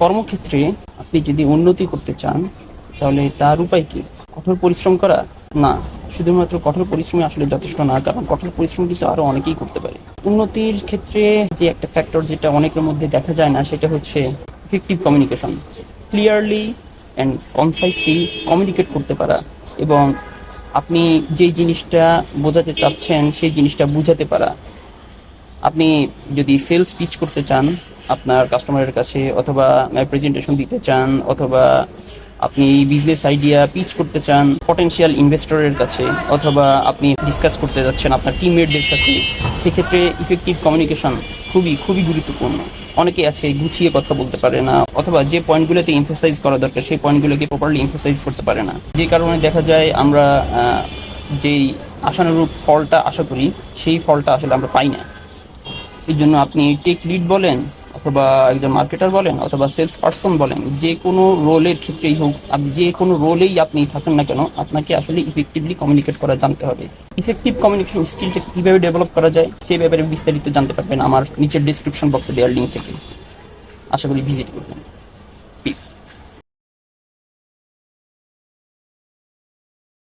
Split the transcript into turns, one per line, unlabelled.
কর্মক্ষেত্রে আপনি যদি উন্নতি করতে চান, তাহলে তার উপায় কি? কঠোর পরিশ্রম করা? না, শুধুমাত্র কঠোর পরিশ্রমই আসলে যথেষ্ট না, কারণ কঠোর পরিশ্রম কিন্তু আরও অনেকেই করতে পারে। উন্নতির ক্ষেত্রে যে একটা ফ্যাক্টর যেটা অনেকের মধ্যে দেখা যায় না, সেটা হচ্ছে effective communication clearly and concisely communicate করতে পারা এবং আপনি যেই জিনিসটা বোঝাতে চাচ্ছেন, সেই জিনিসটা বুঝাতে পারা। আপনি যদি সেলস পিচ করতে চান আপনার কাস্টমারের কাছে অথবা প্রেজেন্টেশন দিতে চান, অথবা আপনি বিজনেস আইডিয়া পিচ করতে চান পটেনশিয়াল ইনভেস্টরের কাছে, অথবা আপনি ডিসকাস করতে যাচ্ছেন আপনার টিমমেটদের সাথে, সেক্ষেত্রে ইফেক্টিভ কমিউনিকেশন খুবই খুবই গুরুত্বপূর্ণ। অনেকে আছে গুছিয়ে কথা বলতে পারে না, অথবা যে পয়েন্টগুলোতে এমফাসাইজ করা দরকার, সেই পয়েন্টগুলোকে প্রপারলি এমফাসাইজ করতে পারে না। যে কারণে দেখা যায় আমরা যেই আশানুরূপ ফলটা আশা করি, সেই ফলটা আসলে আমরা পাই না। এই জন্য আপনি টেক লিড বলেন অথবা একজন মার্কেটার বলেন অথবা সেলস পার্সন বলেন, যে কোনো রোলের ক্ষেত্রেই হোক, আপনি যে কোনো রোলেই আপনি থাকেন না কেন, আপনাকে আসলে ইফেক্টিভলি কমিউনিকেট করা জানতে হবে। ইফেক্টিভ কমিউনিকেশন স্কিলটা কীভাবে ডেভেলপ করা যায়, সেই ব্যাপারে বিস্তারিত জানতে পারবেন আমার নিচের ডিসক্রিপশন বক্সে দেওয়ার লিঙ্ক থেকে। আশা করি ভিজিট করবেন। পিস